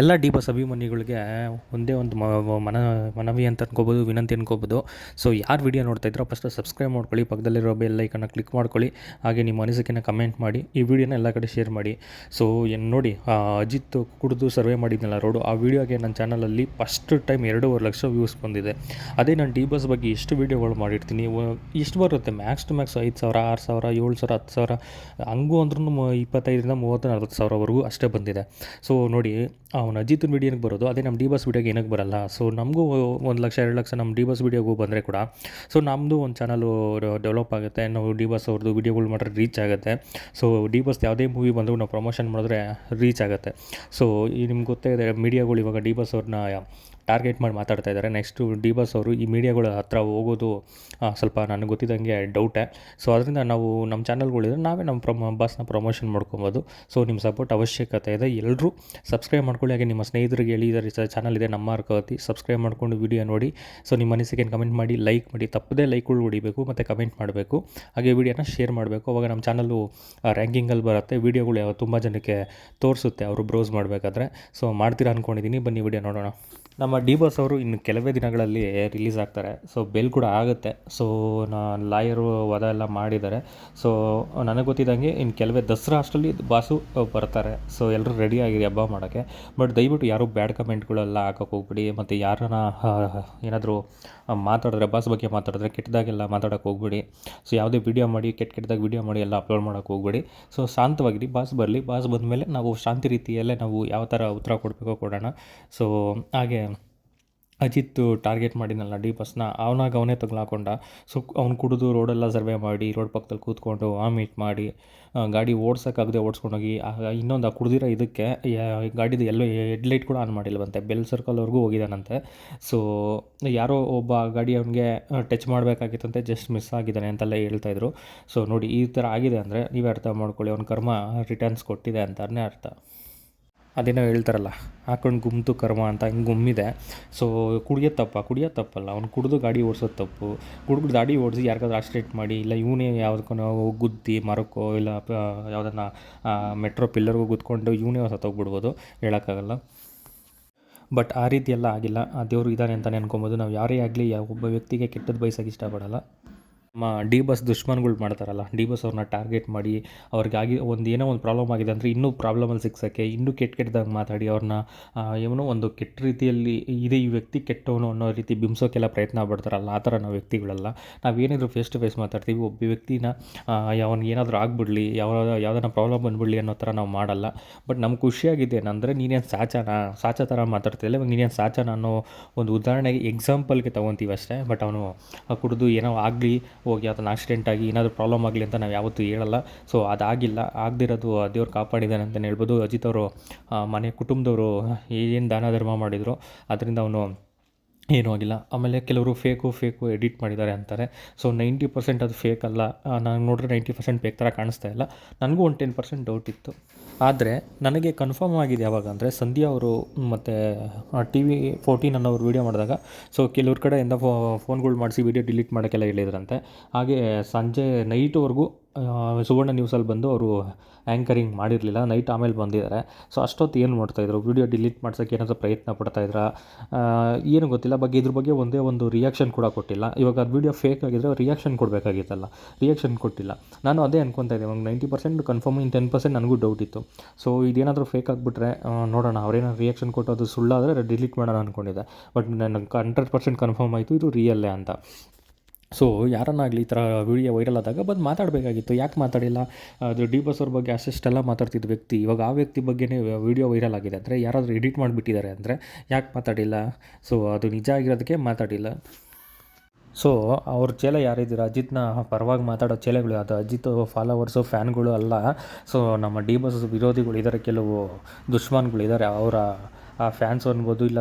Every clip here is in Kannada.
ಎಲ್ಲ ಡಿ ಬಸ್ ಅಭಿಮಾನಿಗಳಿಗೆ ಒಂದೇ ಒಂದು ಮನ, ಮನವಿ ಅಂತ ಅನ್ಕೋಬೋದು, ವಿನಂತಿ ಅನ್ಕೋಬೋದು. ಸೊ ಯಾರು ವಿಡಿಯೋ ನೋಡ್ತಾ ಇದ್ರೋ ಫಸ್ಟ್ ಸಬ್ಸ್ಕ್ರೈಬ್ ಮಾಡ್ಕೊಳ್ಳಿ, ಪಕ್ಕದಲ್ಲಿರೋ ಬೆಲ್ ಐಕನ್ನ ಕ್ಲಿಕ್ ಮಾಡ್ಕೊಳ್ಳಿ, ಹಾಗೆ ನಿಮ್ಮ ಅನಿಸಿಕೆನ ಕಮೆಂಟ್ ಮಾಡಿ, ಈ ವಿಡಿಯೋನ ಎಲ್ಲ ಕಡೆ ಶೇರ್ ಮಾಡಿ. ಸೊ ಏನು ನೋಡಿ ಅಜಿತ್ ಕುಡಿದು ಸರ್ವೆ ಮಾಡಿದ್ನಲ್ಲ ರೋಡು ಆ ವಿಡಿಯೋಗೆ ನನ್ನ ಚಾನಲಲ್ಲಿ ಫಸ್ಟ್ ಟೈಮ್ ಎರಡೂವರೆ ಲಕ್ಷ ವ್ಯೂಸ್ ಬಂದಿದೆ. ಅದೇ ನಾನು ಡಿ ಬಸ್ ಬಗ್ಗೆ ಎಷ್ಟು ವೀಡಿಯೋಗಳು ಮಾಡಿರ್ತೀನಿ. ಇಷ್ಟು ಬರುತ್ತೆ ಮ್ಯಾಕ್ಸ್ ಟು ಮ್ಯಾಕ್ಸ್ ಐದು ಸಾವಿರ, ಆರು ಸಾವಿರ, ಏಳು ಸಾವಿರ, ಹತ್ತು ಸಾವಿರ, ಹಂಗೂ ಅಂದ್ರೂ ಇಪ್ಪತ್ತೈದರಿಂದ ಮೂವತ್ತು, ನಲ್ವತ್ತು ಸಾವಿರವರೆಗೂ ಅಷ್ಟೇ ಬಂದಿದೆ. ಸೊ ನೋಡಿ ಅವ್ನು ಅಜಿತನ ವಿಡಿಯೋಗೆ ಬರೋದು? ಅದೇ ನಮ್ಮ ಡಿ ಬಸ್ ವಿಡಿಯೋಗೆ ಏನಕ್ಕೆ ಬರಲ್ಲ? ಸೊ ನಮಗೂ ಒಂದು ಲಕ್ಷ, ಎರಡು ಲಕ್ಷ ನಮ್ಮ ಡಿ ಬಸ್ ವಿಡಿಯೋಗೂ ಬಂದರೆ ಕೂಡ ಸೊ ನಮ್ಮದು ಒಂದು ಚಾನಲು ಡೆವಲಪ್ ಆಗುತ್ತೆ. ನಾವು ಡಿ ಬಸ್ ಅವ್ರದ್ದು ವಿಡಿಯೋಗಳು ಮಾಡಿದ್ರೆ ರೀಚ್ ಆಗುತ್ತೆ. ಸೊ ಡಿ ಬಸ್ ಯಾವುದೇ ಮೂವಿ ಬಂದರೂ ನಾವು ಪ್ರಮೋಷನ್ ಮಾಡಿದ್ರೆ ರೀಚ್ ಆಗುತ್ತೆ. ಸೊ ಈ ನಿಮ್ಗೆ ಗೊತ್ತೇ ಮೀಡಿಯಾಗಳು ಇವಾಗ ಡಿ ಬಸ್ ಅವ್ರನ್ನ ಟಾರ್ಗೆಟ್ ಮಾಡಿ ಮಾತಾಡ್ತಾ ಇದ್ದಾರೆ ನೆಕ್ಸ್ಟು ಡಿ ಬಸ್ ಅವರು ಈ ಮೀಡಿಯಾಗಳ ಹತ್ರ ಹೋಗೋದು ಸ್ವಲ್ಪ ನನಗೆ ಗೊತ್ತಿದ್ದಂಗೆ ಡೌಟೇ ಸೊ ಅದರಿಂದ ನಾವು ನಮ್ಮ ಚಾನಲ್ಗಳಿದ್ರೆ ನಾವೇ ನಮ್ಮ ಪ್ರಮ ಬಸ್ನ ಪ್ರಮೋಷನ್ ಮಾಡ್ಕೊಬೋದು. ಸೊ ನಿಮ್ಮ ಸಪೋರ್ಟ್ ಅವಶ್ಯಕತೆ ಇದೆ. ಎಲ್ಲರೂ ಸಬ್ಸ್ಕ್ರೈಬ್ ಮಾಡ್ಕೊಳ್ಳಿ ಹಾಗೆ ನಿಮ್ಮ ಸ್ನೇಹಿತರಿಗೆ ಹೇಳಿ ಇದರ ಚಾನಲ್ ಇದೆ, ನಮ್ಮ ಅರ್ಕವತಿ ಸಬ್ಸ್ಕ್ರೈಬ್ ಮಾಡ್ಕೊಂಡು ವಿಡಿಯೋ ನೋಡಿ. ಸೊ ನಿಮ್ಮ ಅನಿಸಿಕೆನ ಕಮೆಂಟ್ ಮಾಡಿ ಲೈಕ್ ಮಾಡಿ. ತಪ್ಪದೇ ಲೈಕ್ಗಳು ಹೊಡಿಬೇಕು, ಮತ್ತು ಕಮೆಂಟ್ ಮಾಡಬೇಕು. ಹಾಗೆ ವಿಡಿಯೋನ ಶೇರ್ ಮಾಡಬೇಕು. ಅವಾಗ ನಮ್ಮ ಚಾನಲ್ಲು ರ್ಯಾಂಕಿಂಗಲ್ಲಿ ಬರುತ್ತೆ. ವೀಡಿಯೋಗಳು ಯಾವ ತುಂಬ ಜನಕ್ಕೆ ತೋರಿಸುತ್ತೆ. ಅವರು ಬ್ರೌಸ್ ಮಾಡಬೇಕಾದ್ರೆ. ಸೊ ಮಾಡ್ತೀರಾ ಅಂದ್ಕೊಂಡಿದ್ದೀನಿ ಬನ್ನಿ ವಿಡಿಯೋ ನೋಡೋಣ. ನಮ್ಮ ಡಿ ಬಾಸ್ ಅವರು ಇನ್ನು ಕೆಲವೇ ದಿನಗಳಲ್ಲಿ ರಿಲೀಸ್ ಆಗ್ತಾರೆ. ಸೊ ಬೆಲ್ ಕೂಡ ಆಗುತ್ತೆ. ಸೊ ನಾ ಲಾಯರು ವದ ಎಲ್ಲ ಮಾಡಿದ್ದಾರೆ. ಸೊ ನನಗೆ ಗೊತ್ತಿದ್ದಂಗೆ ಇನ್ನು ಕೆಲವೇ ದಸರಾ ಅಷ್ಟರಲ್ಲಿ ಬಾಸು ಬರ್ತಾರೆ. ಸೊ ಎಲ್ಲರೂ ರೆಡಿ ಆಗಿರಿ ಹಬ್ಬ ಮಾಡೋಕ್ಕೆ. ಬಟ್ ದಯವಿಟ್ಟು ಯಾರೂ ಬ್ಯಾಡ್ ಕಮೆಂಟ್ಗಳೆಲ್ಲ ಹಾಕೋಕೆ ಹೋಗ್ಬಿಡಿ. ಮತ್ತು ಯಾರನ್ನ ಏನಾದರೂ ಮಾತಾಡಿದ್ರೆ, ಬಾಸ್ ಬಗ್ಗೆ ಮಾತಾಡಿದ್ರೆ ಕೆಟ್ಟದಾಗೆಲ್ಲ ಮಾತಾಡೋಕೆ ಹೋಗ್ಬಿಡಿ. ಸೊ ಯಾವುದೇ ವಿಡಿಯೋ ಮಾಡಿ, ಕೆಟ್ಟ ಕೆಟ್ಟದಾಗ ವಿಡಿಯೋ ಮಾಡಿ ಎಲ್ಲ ಅಪ್ಲೋಡ್ ಮಾಡೋಕೆ ಹೋಗ್ಬೇಡಿ. ಸೊ ಶಾಂತವಾಗಿರಿ, ಬಾಸ್ ಬರಲಿ. ಬಾಸ್ ಬಂದಮೇಲೆ ನಾವು ಶಾಂತಿ ರೀತಿಯಲ್ಲೇ ನಾವು ಯಾವ ಥರ ಉತ್ತರ ಕೊಡಬೇಕೋ ಕೊಡೋಣ. ಸೊ ಹಾಗೆ ಅಜಿತ್ ಟಾರ್ಗೆಟ್ ಮಾಡಿದ್ನಲ್ಲ ಡಿ ಬಸ್ನ, ಅವನಾಗ ಅವನೇ ತಗ್ಲಾಕೊಂಡ. ಸೊ, ಅವ್ನು ಕುಡಿದು ರೋಡೆಲ್ಲ ಸರ್ವೆ ಮಾಡಿ, ರೋಡ್ ಪಕ್ಕದಲ್ಲಿ ಕೂತ್ಕೊಂಡು ವಾಮಿಟ್ ಮಾಡಿ ಗಾಡಿ ಓಡ್ಸೋಕ್ಕಾಗದೆ ಓಡಿಸ್ಕೊಂಡೋಗಿ ಇನ್ನೊಂದು ಆ ಕುಡ್ದಿರೋ ಇದಕ್ಕೆ ಗಾಡಿದು ಎಲ್ಲೋ ಹೆಡ್ಲೈಟ್ ಕೂಡ ಆನ್ ಮಾಡಿಲ್ವಂತೆ, ಬೆಲ್ ಸರ್ಕಲ್ವರೆಗೂ ಹೋಗಿದ್ದಾನಂತೆ. ಸೊ, ಯಾರೋ ಒಬ್ಬ ಗಾಡಿ ಅವನಿಗೆ ಟಚ್ ಮಾಡಬೇಕಾಗಿತ್ತಂತೆ ಜಸ್ಟ್ ಮಿಸ್ ಆಗಿದ್ದಾನೆ ಅಂತೆಲ್ಲ ಹೇಳ್ತಾಯಿದ್ರು ಸೊ, ನೋಡಿ ಈ ಥರ ಆಗಿದೆ ಅಂದರೆ ನೀವೇ ಅರ್ಥ ಮಾಡ್ಕೊಳ್ಳಿ, ಅವ್ನ ಕರ್ಮ ರಿಟರ್ನ್ಸ್ ಕೊಟ್ಟಿದೆ ಅಂತಾನೆ ಅರ್ಥ. ಅದೇನೋ ಹೇಳ್ತಾರಲ್ಲ, ಹಾಕೊಂಡು ಗುಮ್ತು ಕರ್ಮ ಅಂತ ಹಿಂಗೆ ಗುಮ್ಮಿದೆ. ಸೊ ಕುಡಿಯೋ ತಪ್ಪ? ಕುಡಿಯೋ ತಪ್ಪಲ್ಲ. ಅವ್ನು ಕುಡಿದು ಗಾಡಿ ಓಡಿಸೋ ತಪ್ಪು. ಕುಡಿದು ಗಾಡಿ ಓಡಿಸಿ ಯಾರಿಗಾದ್ರೂ ಆಕ್ಸಿಡೆಂಟ್ ಮಾಡಿ, ಇಲ್ಲ ಇವನೇ ಯಾವುದಕ್ಕೂ ಗುದ್ದಿ ಮರಕ್ಕೋ, ಇಲ್ಲ ಯಾವುದನ್ನ ಮೆಟ್ರೋ ಪಿಲ್ಲರ್ಗೂ ಗುದ್ಕೊಂಡು ಇವನೇ ಸತ್ತೋಗ್ಬಿಡ್ಬೋದು ಹೇಳೋಕ್ಕಾಗಲ್ಲ. ಬಟ್ ಆ ರೀತಿ ಎಲ್ಲ ಆಗಿಲ್ಲ. ಆ ದೇವರು ಇದ್ದಾನೆ ಅಂತಲೇ ಅನ್ಕೊಬೋದು. ನಾವು ಯಾರೇ ಆಗಲಿ ಯಾವ ಒಬ್ಬ ವ್ಯಕ್ತಿಗೆ ಕೆಟ್ಟದ್ದು ಬಯಸೋಕೆ ಇಷ್ಟಪಡಲ್ಲ. ನಮ್ಮ ಡಿ ಬಸ್ ದುಶ್ಮನ್ಗಳು ಮಾಡ್ತಾರಲ್ಲ, ಡಿ ಬಸ್ ಅವ್ರನ್ನ ಟಾರ್ಗೆಟ್ ಮಾಡಿ, ಅವ್ರಿಗಾಗಿ ಒಂದು ಏನೋ ಒಂದು ಪ್ರಾಬ್ಲಮ್ ಆಗಿದೆ ಅಂದರೆ ಇನ್ನೂ ಪ್ರಾಬ್ಲಮಲ್ಲಿ ಸಿಕ್ಸೋಕ್ಕೆ ಇನ್ನೂ ಕೆಟ್ಟ ಕೆಟ್ಟದಾಗ ಮಾತಾಡಿ ಅವ್ರನ್ನ ಏನೋ ಒಂದು ಕೆಟ್ಟ ರೀತಿಯಲ್ಲಿ ಇದೇ ಈ ವ್ಯಕ್ತಿ ಕೆಟ್ಟವನು ಅನ್ನೋ ರೀತಿ ಬಿಂಬಿಸೋಕ್ಕೆಲ್ಲ ಪ್ರಯತ್ನ ಪಡ್ತಾರಲ್ಲ, ಆ ಥರ ನಾವು ವ್ಯಕ್ತಿಗಳಲ್ಲ. ನಾವೇನಿದ್ರು ಫೇಸ್ ಟು ಫೇಸ್ ಮಾತಾಡ್ತೀವಿ, ಒಬ್ಬ ವ್ಯಕ್ತಿನ ಅವನಿಗೆ ಏನಾದರೂ ಆಗ್ಬಿಡ್ಲಿ, ಯಾವ, ಯಾವ್ದಾನ ಪ್ರಾಬ್ಲಮ್ ಬಂದ್ಬಿಡಲಿ ಅನ್ನೋ ಥರ ನಾವು ಮಾಡಲ್ಲ. ಬಟ್ ನಮ್ಗೆ ಖುಷಿಯಾಗಿದೆ ಏನಂದರೆ ನೀನೇನು ಸಾಚನ, ಸಾಚ ಥರ ಮಾತಾಡ್ತಿಲ್ಲ, ಇವಾಗ ನೀನೇನು ಸಾಚನ ಅನ್ನೋ ಒಂದು ಉದಾಹರಣೆಗೆ ಎಕ್ಸಾಂಪಲ್ಗೆ ತೊಗೊತೀವಿ ಅಷ್ಟೇ ಬಟ್ ಅವನು ಕುಡಿದು ಏನೋ ಆಗಲಿ ಹೋಗಿ ಅದನ್ನು ಆಕ್ಸಿಡೆಂಟ್ ಆಗಿ ಏನಾದರೂ ಪ್ರಾಬ್ಲಮ್ ಆಗಲಿ ಅಂತ ನಾವು ಯಾವತ್ತೂ ಹೇಳಲ್ಲ. ಸೊ ಅದಾಗಿಲ್ಲ. ಆಗದಿರೋದು ದೇವ್ರು ಕಾಪಾಡಿದ್ದಾನೆ ಅಂತಲೇ ಹೇಳ್ಬೋದು. ಅಜಿತ್ ಅವರು ಮನೆ ಕುಟುಂಬದವರು ಏನು ದಾನ ಧರ್ಮ ಮಾಡಿದರು, ಅದರಿಂದ ಅವನು ಏನೂ ಆಗಿಲ್ಲ. ಆಮೇಲೆ ಕೆಲವರು ಫೇಕು ಫೇಕು ಎಡಿಟ್ ಮಾಡಿದ್ದಾರೆ ಅಂತಾರೆ. ಸೊ ನೈಂಟಿ ಪರ್ಸೆಂಟ್ ಅದು ಫೇಕ್ ಅಲ್ಲ. ನಾನು ನೋಡಿದ್ರೆ ನೈಂಟಿ ಪರ್ಸೆಂಟ್ ಫೇಕ್ ಥರ ಕಾಣಿಸ್ತಾ ಇಲ್ಲ. ನನಗೂ ಒಂದು ಟೆನ್ ಪರ್ಸೆಂಟ್ ಡೌಟ್ ಇತ್ತು. ಆದರೆ, ನನಗೆ ಕನ್ಫರ್ಮ್ ಆಗಿದೆ ಯಾವಾಗ ಅಂದರೆ, ಸಂಧ್ಯಾ ಅವರು ಮತ್ತು ಟಿ ವಿ ಫೋರ್ಟೀನ್ ಅನ್ನೋರು ವೀಡಿಯೋ ಮಾಡಿದಾಗ. ಸೊ ಕೆಲವ್ರ ಕಡೆಯಿಂದ ಫೋನ್ಗಳು ಮಾಡಿಸಿ ವೀಡಿಯೋ ಡಿಲೀಟ್ ಮಾಡೋಕ್ಕೆಲ್ಲ ಹೇಳಿದ್ರಂತೆ. ಹಾಗೆ ಸಂಜೆ ನೈಟ್ವರೆಗೂ ಸುವರ್ಣ ನ್ಯೂಸಲ್ಲಿ ಬಂದು ಅವರು ಆ್ಯಂಕರಿಂಗ್ ಮಾಡಿರಲಿಲ್ಲ ನೈಟ್ ಆಮೇಲೆ ಬಂದಿದ್ದಾರೆ. ಸೊ ಅಷ್ಟೊತ್ತು ಏನು ಮಾಡ್ತಾಯಿದ್ರು ವೀಡಿಯೋ ಡಿಲೀಟ್ ಮಾಡ್ಸೋಕ್ಕೆ ಏನಾದರೂ ಪ್ರಯತ್ನ ಪಡ್ತಾಯಿದ್ರ ಏನು ಗೊತ್ತಿಲ್ಲ ಬಗ್ಗೆ ಇದ್ರ ಬಗ್ಗೆ ಒಂದೇ ಒಂದು ರಿಯಾಕ್ಷನ್ ಕೂಡ ಕೊಟ್ಟಿಲ್ಲ. ಇವಾಗ ಅದು ವೀಡಿಯೋ ಫೇಕ್ ಆಗಿದ್ರೆ ರಿಯಾಕ್ಷನ್ ಕೊಡಬೇಕಾಗಿತ್ತಲ್ಲ. ರಿಯಾಕ್ಷನ್ ಕೊಟ್ಟಿಲ್ಲ. ನಾನು ಅದೇ ಅನ್ಕೊತಾ ಇದ್ದೆ ಒಂದು ninety percent confirm in ten percent ನನಗೂ ಡೌಟ್ ಇತ್ತು. ಸೊ ಇದೇನಾದರೂ ಫೇಕ್ ಆಗಿಬಿಟ್ರೆ ನೋಡೋಣ, ಅವ್ರೇನಾದ್ರು ರಿಯಾಕ್ಷನ್ ಕೊಟ್ಟು ಅದು ಸುಳ್ಳಾದರೆ ಡಿಲೀಟ್ ಮಾಡೋಣ ಅಂದ್ಕೊಂಡಿದ್ದೆ ಬಟ್ ನನಗೆ ಹಂಡ್ರೆಡ್ ಪರ್ಸೆಂಟ್ ಕನ್ಫರ್ಮ್ ಆಯಿತು, ಇದು ರಿಯಲ್ಲೇ ಅಂತ. ಸೊ ಯಾರನ್ನಾಗಲಿ ಈ ಥರ ವಿಡಿಯೋ ವೈರಲ್ ಆದಾಗ ಬಂದು ಮಾತಾಡಬೇಕಾಗಿತ್ತು. ಯಾಕೆ ಮಾತಾಡಿಲ್ಲ? ಅದು ಡಿ ಬಸ್ ಅವ್ರ ಬಗ್ಗೆ ಅಷ್ಟೆಲ್ಲ ಮಾತಾಡ್ತಿದ್ದ ವ್ಯಕ್ತಿ. ಇವಾಗ ಆ ವ್ಯಕ್ತಿ ಬಗ್ಗೆನೇ ವಿಡಿಯೋ ವೈರಲ್ ಆಗಿದೆ ಅಂದರೆ ಯಾರಾದರೂ ಎಡಿಟ್ ಮಾಡಿಬಿಟ್ಟಿದ್ದಾರೆ ಅಂದರೆ ಯಾಕೆ ಮಾತಾಡಿಲ್ಲ? ಸೊ ಅದು ನಿಜ ಆಗಿರೋದಕ್ಕೆ ಮಾತಾಡಿಲ್ಲ. ಸೊ ಅವ್ರ ಚೇಲ ಯಾರಿದ್ದೀರ? ಅಜಿತ್ನ ಪರವಾಗಿ ಮಾತಾಡೋ ಚೇಲೆಗಳು ಅದು ಅಜಿತ್ ಫಾಲೋವರ್ಸು ಫ್ಯಾನ್ಗಳು ಅಲ್ಲ. ಸೊ ನಮ್ಮ ಡಿ ಬಸ್ ವಿರೋಧಿಗಳು ಇದ್ದಾರೆ ಕೆಲವು ದುಶ್ಮನ್ಗಳು ಇದ್ದಾರೆ ಅವರ ಫ್ಯಾನ್ಸ್ ಅನ್ಬೋದು ಇಲ್ಲ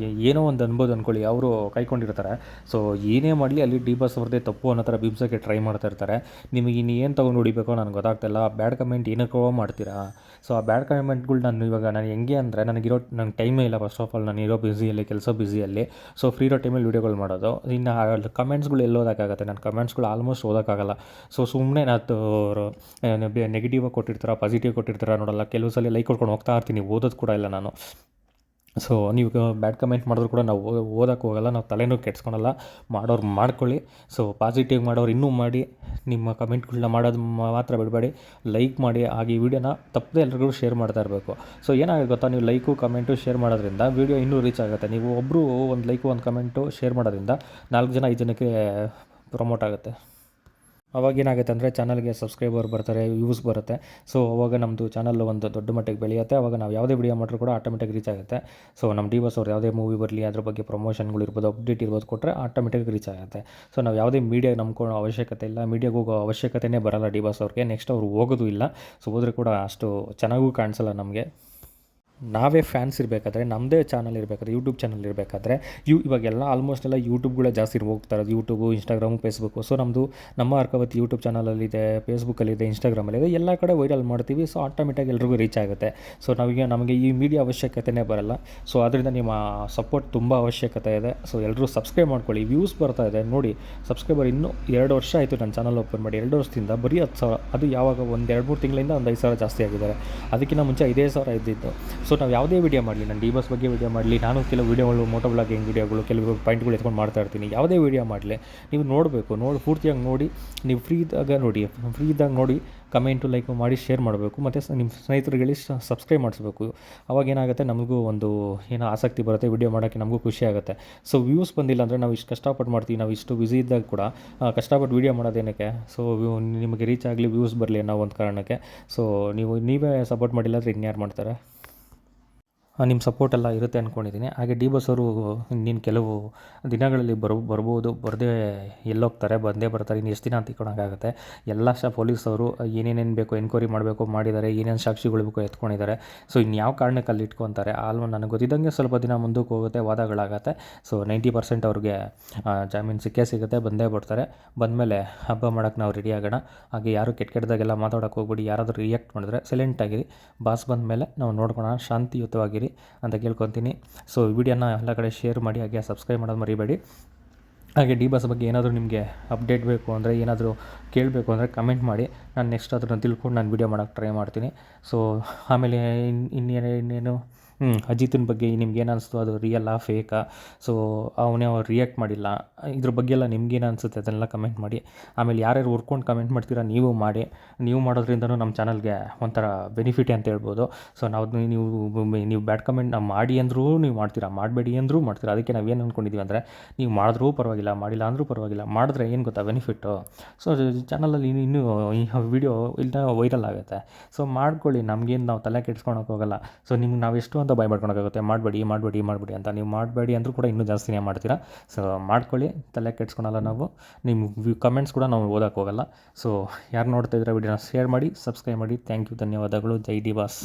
ಏ- ಏನೋ ಒಂದು ಅನ್ಬೋದು ಅಂದ್ಕೊಳ್ಳಿ ಅವರು ಕೈಕೊಂಡಿರ್ತಾರೆ. ಸೊ ಏನೇ ಮಾಡಲಿ ಅಲ್ಲಿ ಡಿ ಬಸ್ ಅವ್ರದ್ದೇ ತಪ್ಪು ಅನ್ನೋ ಥರ ಬಿಂಬಿಸೋಕ್ಕೆ ಟ್ರೈ ಮಾಡ್ತಾ ಇರ್ತಾರೆ. ನಿಮಗೆ ಇನ್ನು ಏನು ತೊಗೊಂಡು ಹೊಡಿಬೇಕೋ ನನಗೆ ಗೊತ್ತಾಗ್ತಿಲ್ಲ ಬ್ಯಾಡ್ ಕಮೆಂಟ್ ಏನಕ್ಕೋ ಮಾಡ್ತೀರಾ? ಸೊ ಆ ಬ್ಯಾಡ್ ಕಮೆಂಟ್ಗಳು ನಾನು ಇವಾಗ ನಾನು ಹೆಂಗೆ ಅಂದರೆ ನನಗಿರೋ, ನಂಗೆ ಟೈಮೇ ಇಲ್ಲ ಫಸ್ಟ್ ಆಫ್ ಆಲ್ ನಾನು ಇರೋ ಬ್ಯುಸಿಯಲ್ಲಿ ಕೆಲಸ ಬ್ಯುಸಿಯಲ್ಲಿ ಸೊ ಫ್ರೀ ಇರೋ ಟೈಮಲ್ಲಿ ವೀಡಿಯೋಗಳು ಮಾಡೋದು. ಇನ್ನು ಕಮೆಂಟ್ಸ್ಗಳು ಎಲ್ಲೋದಕ್ಕಾಗತ್ತೆ ನಾನು ಕಮೆಂಟ್ಸ್ಗಳು ಆಲ್ಮೋಸ್ಟ್ ಓದೋಕ್ಕಾಗಲ್ಲ. ಸೊ ಸುಮ್ಮನೆ ನಾನು ನೆಗೆಟಿವ್ ಕೊಟ್ಟಿರ್ತಾರ ಪಾಸಿಟಿವ್ ಕೊಟ್ಟಿರ್ತಾರ ನೋಡಲ್ಲ. ಕೆಲವು ಸಲ ಲೈಕ್ ಕೊಡ್ಕೊಂಡು ಹೋಗ್ತಾ ಇರ್ತೀನಿ, ಓದೋದು ಕೂಡ ಇಲ್ಲ ನಾನು. ಸೊ ನೀವು ಬ್ಯಾಡ್ ಕಮೆಂಟ್ ಮಾಡಿದ್ರು ಕೂಡ ನಾವು ಓದೋಕ್ಕೆ ಹೋಗಲ್ಲ, ನಾವು ತಲೆನೂ ಕೆಡ್ಸ್ಕೊಳಲ್ಲ, ಮಾಡೋರು ಮಾಡ್ಕೊಳ್ಳಿ. ಸೊ ಪಾಸಿಟಿವ್ ಮಾಡೋರು ಇನ್ನೂ ಮಾಡಿ, ನಿಮ್ಮ ಕಮೆಂಟ್ಗಳನ್ನ ಮಾಡೋದು ಮಾತ್ರ ಬಿಡಬೇಡಿ. ಲೈಕ್ ಮಾಡಿ, ಹಾಗೆ ಈ ವಿಡಿಯೋನ ತಪ್ಪದೆ ಎಲ್ರಿಗೂ ಶೇರ್ ಮಾಡ್ತಾ ಇರಬೇಕು. ಸೊ ಏನಾಗುತ್ತೆ ಗೊತ್ತಾ, ನೀವು ಲೈಕು ಕಮೆಂಟು ಶೇರ್ ಮಾಡೋದ್ರಿಂದ ವಿಡಿಯೋ ಇನ್ನೂ ರೀಚ್ ಆಗುತ್ತೆ. ನೀವು ಒಬ್ಬರು ಒಂದು ಲೈಕು ಒಂದು ಕಮೆಂಟು ಶೇರ್ ಮಾಡೋದ್ರಿಂದ ನಾಲ್ಕು ಜನ, ಐದು ಜನಕ್ಕೆ ಪ್ರಮೋಟ್ ಆಗುತ್ತೆ. ಅವಾಗ ಏನಾಗುತ್ತೆ ಅಂದರೆ ಚಾನಲ್ಗೆ ಸಬ್ಸ್ಕ್ರೈಬರ್ ಬರ್ತಾರೆ ವ್ಯೂಸ್ ಬರುತ್ತೆ. ಸೊ ಅವಾಗ ನಮ್ಮದು ಚಾನಲ್ ಒಂದು ದೊಡ್ಡ ಮಟ್ಟಿಗೆ ಬೆಳೆಯುತ್ತೆ. ಅವಾಗ ನಾವು ಯಾವುದೇ ವಿಡಿಯೋ ಮಾಡಿದ್ರು ಕೂಡ ಆಟೋಮೆಟಿಕ್ ರೀಚ್ ಆಗುತ್ತೆ. ಸೊ ನಮ್ಮ ಡಿ ಬಾಸ್ ಅವ್ರು ಯಾವುದೇ ಮೂವಿ ಬರಲಿ, ಅದ್ರ ಬಗ್ಗೆ ಪ್ರಮೋಷನ್ಗಳು ಇರ್ಬೋದು ಅಪ್ಡೇಟ್ ಇರ್ಬೋದು ಕೊಟ್ಟರೆ ಆಟೋಮೆಟಿಕ್ ರೀಚ್ ಆಗುತ್ತೆ. ಸೊ ನಾವು ಯಾವುದೇ ಮೀಡಿಯಾ ನಂಬ್ಕೊಳ್ಳೋ ಅವಶ್ಯಕತೆ ಇಲ್ಲ ಮೀಡಿಯಾಗೆ ಹೋಗೋ ಅವಶ್ಯಕತೆನೇ ಬರಲ್ಲ ಡಿ ಬಾಸ್ ಅವ್ರಿಗೆ. ನೆಕ್ಸ್ಟ್ ಅವ್ರು ಹೋಗೋದು ಇಲ್ಲ. ಸೊ ಹೋದರೆ ಕೂಡ ಅಷ್ಟು ಚೆನ್ನಾಗೂ ಕಾಣಿಸಲ್ಲ ನಮಗೆ. ನಾವೇ ಫ್ಯಾನ್ಸ್ ಇರಬೇಕಾದ್ರೆ ನಮ್ಮದೇ ಚಾನಲ್ ಇರಬೇಕಾದ್ರೆ ಯೂಟ್ಯೂಬ್ ಚಾನಲ್ ಇರಬೇಕಾದ್ರೆ, ಯು ಇವಾಗೆಲ್ಲ ಆಲ್ಮೋಸ್ಟ್ ಎಲ್ಲ ಯೂಟ್ಯೂಬ್ಗಳೇ ಜಾಸ್ತಿ ಹೋಗ್ತಾ ಇರೋದು. ಯೂಟ್ಯೂಬು ಇನ್ಸ್ಟಾಗ್ರಾಮು ಫೇಸ್ಬುಕ್ಕು ಸೊ ನಮ್ಮದು ನಮ್ಮ ಅರ್ಕಾವತಿ ಯೂಟ್ಯೂಬ್ ಚಾನಲಲ್ಲಿದೆ ಫೇಸ್ಬುಕ್ಕಲ್ಲಿದೆ ಇನ್ಸ್ಟಾಗ್ರಾಮಲ್ಲಿದೆ ಎಲ್ಲ ಕಡೆ ವೈರಲ್ ಮಾಡ್ತೀವಿ. ಸೊ ಆಟೋಮೆಟಿಕ್ ಎಲ್ರಿಗೂ ರೀಚ್ ಆಗುತ್ತೆ. ಸೊ ನಮಗೆ ನಮಗೆ ಈ ಮೀಡಿಯಾ ಅವಶ್ಯಕತೆನೇ ಬರಲ್ಲ. ಸೊ ಅದರಿಂದ ನಿಮ್ಮ ಸಪೋರ್ಟ್ ತುಂಬ ಅವಶ್ಯಕತೆ ಇದೆ. ಸೊ ಎಲ್ಲರೂ ಸಬ್ಸ್ಕ್ರೈಬ್ ಮಾಡ್ಕೊಳ್ಳಿ. ವ್ಯೂಸ್ ಬರ್ತಾ ಇದೆ. ನೋಡಿ ಸಬ್ಸ್ಕ್ರೈಬರ್ ಇನ್ನೂ ಎರಡು ವರ್ಷ ಆಯಿತು ನನ್ನ ಚಾನಲ್ ಓಪನ್ ಮಾಡಿ. ಎರಡು ವರ್ಷದಿಂದ ಬರೀ ಹತ್ತು ಸಾವಿರ. ಅದು ಯಾವಾಗ ಒಂದು, ಎರಡು, ಮೂರು ತಿಂಗಳಿಂದ ಒಂದು ಐದು ಸಾವಿರ ಜಾಸ್ತಿ ಆಗಿದ್ದಾರೆ. ಅದಕ್ಕಿಂತ ಮುಂಚೆ ಐದೇ ಸಾವಿರ ಇದ್ದಿದ್ದು. ಸೊ ನಾವು ಯಾವುದೇ ವಿಡಿಯೋ ಮಾಡಲಿ, ನಾನು ಡಿ ಬಸ್ ಬಗ್ಗೆ ವಿಡಿಯೋ ಮಾಡಲಿ, ನಾನು ಕೆಲವು ವಿಡಿಯೋಗಳು ಮೋಟೋ ಬ್ಲಾಗಿಂಗ್ ವಿಡಿಯೋಗಳು ಕೆಲವು ಪಾಯಿಂಟ್ಗಳು ಎತ್ಕೊಂಡು ಮಾಡ್ತಾ ಇರ್ತೀನಿ. ಯಾವುದೇ ವಿಡಿಯೋ ಮಾಡಲಿ, ನೀವು ನೋಡಬೇಕು, ನೋಡಿ, ಪೂರ್ತಿಯಾಗಿ ನೋಡಿ, ನೀವು ಫ್ರೀ ಇದ್ದಾಗ ನೋಡಿ ಫ್ರೀ ಇದ್ದಾಗ ನೋಡಿ ಕಮೆಂಟು ಲೈಕ್ ಮಾಡಿ ಶೇರ್ ಮಾಡಬೇಕು, ಮತ್ತು ನಿಮ್ಮ ಸ್ನೇಹಿತರುಗಳಿಗೆ ಸಬ್ಸ್ಕ್ರೈಬ್ ಮಾಡಿಸ್ಬೇಕು. ಅವಾಗ ಏನಾಗುತ್ತೆ, ನಮಗೂ ಒಂದು ಏನೋ ಆಸಕ್ತಿ ಬರುತ್ತೆ ವಿಡಿಯೋ ಮಾಡೋಕ್ಕೆ ನಮಗೂ ಖುಷಿ ಆಗುತ್ತೆ. ಸೊ ವ್ಯೂಸ್ ಬಂದಿಲ್ಲ ಅಂದರೆ ನಾವು ಇಷ್ಟು ಕಷ್ಟಪಟ್ಟು ಮಾಡ್ತೀವಿ, ನಾವು ಇಷ್ಟು ಬ್ಯುಸಿ ಇದ್ದಾಗ ಕೂಡ ಕಷ್ಟಪಟ್ಟು ವಿಡಿಯೋ ಮಾಡೋದೇನಕ್ಕೆ ಸೊ ನಿಮಗೆ ರೀಚ್ ಆಗಲಿ ವ್ಯೂಸ್ ಬರಲಿ ಅನ್ನೋ ಒಂದು ಕಾರಣಕ್ಕೆ ಸೊ ನೀವು, ನೀವೇ ಸಪೋರ್ಟ್ ಮಾಡಿಲ್ಲ ಅಂದರೆ ಇನ್ಯಾರು ಮಾಡ್ತಾರೆ? ನಿಮ್ಮ ಸಪೋರ್ಟ್ ಎಲ್ಲ ಇರುತ್ತೆ ಅಂದ್ಕೊಂಡಿದ್ದೀನಿ ಹಾಗೆ ಡಿ ಬಸ್ ಅವರು ಇನ್ನೇನು ಕೆಲವು ದಿನಗಳಲ್ಲಿ ಬರ್, ಬರ್ಬೋದು, ಬರದೇ ಎಲ್ಲೋಗ್ತಾರೆ, ಬಂದೇ ಬರ್ತಾರೆ ಇನ್ನು ಎಷ್ಟು ದಿನ ಅಂತ ಇಟ್ಕೊಳಕ್ಕಾಗತ್ತೆ ಎಲ್ಲ ಶ ಪೊಲೀಸವರು ಏನೇನೇನು ಬೇಕು ಎನ್ಕ್ವೈರಿ ಮಾಡಬೇಕು ಮಾಡಿದ್ದಾರೆ, ಏನೇನು ಸಾಕ್ಷಿಗಳು ಬೇಕು ಎತ್ಕೊಂಡಿದ್ದಾರೆ. ಸೊ ಯಾವ ಕಾರಣಕ್ಕೆ ಅಲ್ಲಿ ಇಟ್ಕೊತಾರೆ ಆಲ್ಮ ನನಗೆ ಗೊತ್ತಿದ್ದಂಗೆ ಸ್ವಲ್ಪ ದಿನ ಮುಂದಕ್ಕೆ ಹೋಗುತ್ತೆ, ವಾದಗಳಾಗತ್ತೆ. ಸೊ ನೈಂಟಿ ಪರ್ಸೆಂಟ್ ಅವ್ರಿಗೆ ಜಾಮೀನು ಸಿಕ್ಕೇ ಸಿಗುತ್ತೆ, ಬಂದೇ ಬರ್ತಾರೆ. ಬಂದಮೇಲೆ ಹಬ್ಬ ಮಾಡೋಕ್ಕೆ ನಾವು ರೆಡಿ ಆಗೋಣ. ಹಾಗೆ ಯಾರು ಕೆಟ್ಟ ಕೆಟ್ಟದಾಗೆಲ್ಲ ಮಾತಾಡೋಕೆ ಹೋಗ್ಬಿಡಿ, ಯಾರಾದರೂ ರಿಯಾಕ್ಟ್ ಮಾಡಿದ್ರೆ ಸೈಲೆಂಟ್ ಆಗಿರಿ ಬಾಸ್ ಬಂದ ಮೇಲೆ ನಾವು ನೋಡ್ಕೊಳೋಣ, ಶಾಂತಿಯುತವಾಗಿರಿ. ಅಂತ ಕೇಳ್ಕೊತೀನಿ. ಸೊ ವಿಡಿಯೋನ ಎಲ್ಲ ಕಡೆ ಶೇರ್ ಮಾಡಿ, ಹಾಗೆ ಸಬ್ಸ್ಕ್ರೈಬ್ ಮಾಡೋದು ಮರಿಬೇಡಿ. ಹಾಗೆ ಡಿ ಬಸ್ ಬಗ್ಗೆ ಏನಾದರೂ ನಿಮಗೆ ಅಪ್ಡೇಟ್ ಬೇಕು ಅಂದರೆ, ಏನಾದರೂ ಕೇಳಬೇಕು ಅಂದರೆ ಕಮೆಂಟ್ ಮಾಡಿ. ನಾನು ನೆಕ್ಸ್ಟ್ ಅದನ್ನು ತಿಳ್ಕೊಂಡು ನಾನು ವಿಡಿಯೋ ಮಾಡೋಕ್ಕೆ ಟ್ರೈ ಮಾಡ್ತೀನಿ. ಸೊ ಆಮೇಲೆ ಇನ್- ಇನ್ನೇನು ಇನ್ನೇನು? ಅಜಿತನ ಬಗ್ಗೆ ನಿಮ್ಗೆ ಏನು ಅನಿಸ್ತು? ಅದು ರಿಯಲ್ಲಾ ಫೇಕಾ ಸೊ ಅವನೇ ರಿಯಾಕ್ಟ್ ಮಾಡಿಲ್ಲ. ಇದ್ರ ಬಗ್ಗೆ ಎಲ್ಲ ನಿಮ್ಗೇನು ಅನಿಸುತ್ತೆ? ಅದನ್ನೆಲ್ಲ ಕಮೆಂಟ್ ಮಾಡಿ. ಆಮೇಲೆ ಯಾರ್ಯಾರು ಹುರ್ಕೊಂಡು ಕಮೆಂಟ್ ಮಾಡ್ತೀರಾ ನೀವು ಮಾಡಿ. ನೀವು ಮಾಡೋದ್ರಿಂದನೂ ನಮ್ಮ ಚಾನಲ್ಗೆ ಒಂಥರ ಬೆನಿಫಿಟ್ ಅಂತ ಹೇಳ್ಬೋದು. ಸೊ ನಾವು ನೀವು ನೀವು ಬ್ಯಾಡ್ ಕಮೆಂಟ್ ನಾವು ಮಾಡಿ ಅಂದರೂ ನೀವು ಮಾಡ್ತೀರಾ? ಮಾಡಬೇಡಿ ಅಂದರೂ ಮಾಡ್ತೀರಾ? ಅದಕ್ಕೆ ನಾವು ಏನು ಅಂದ್ಕೊಂಡಿದ್ದೀವಿ ಅಂದರೆ, ನೀವು ಮಾಡಿದ್ರೂ ಪರವಾಗಿಲ್ಲ, ಮಾಡಿಲ್ಲ ಅಂದರೂ ಪರವಾಗಿಲ್ಲ, ಮಾಡಿದ್ರೆ ಏನು ಗೊತ್ತಾ ಬೆನಿಫಿಟ್ಟು ಸೊ ಚಾನಲಲ್ಲಿ ಇನ್ನೂ ವಿಡಿಯೋ ಇಲ್ಲ ವೈರಲ್ ಆಗುತ್ತೆ. ಸೊ ಮಾಡ್ಕೊಳ್ಳಿ. ನಮಗೇನು ನಾವು ತಲೆ ಕೆಡ್ಸ್ಕೊಳಕ್ಕೆ ಹೋಗಲ್ಲ. ಸೊ ನಿಮ್ಗೆ ನಾವು ಎಷ್ಟು ಅಂತ ಬಾಯ್ ಮಾಡ್ಕೊಳಕ್ಕಾಗುತ್ತೆ ಮಾಡಬೇಡಿ ಮಾಡಬೇಡಿ ಮಾಡಬೇಡಿ ಅಂತ. ನೀವು ಮಾಡಬೇಡಿ ಅಂದರೂ ಕೂಡ ಇನ್ನೂ ಜಾಸ್ತಿನೇ ಮಾಡ್ತೀರಾ? ಸೊ ಮಾಡ್ಕೊಳ್ಳಿ. ತಲೆ ಕೆಡ್ಸ್ಕೊಳಲ್ಲ ನಾವು. ನಿಮ್ಮ ಕಮೆಂಟ್ಸ್ ಕೂಡ ನಾವು ಓದೋಕೆ ಹೋಗಲ್ಲ. ಸೊ ಯಾರು ನೋಡ್ತಾ ಇದ್ರೆ ವಿಡಿಯೋನ ಶೇರ್ ಮಾಡಿ ಸಬ್ಸ್ಕ್ರೈಬ್ ಮಾಡಿ. ಥ್ಯಾಂಕ್ ಯು ಧನ್ಯವಾದಗಳು. ಜೈ ಡಿ ಬಾಸ್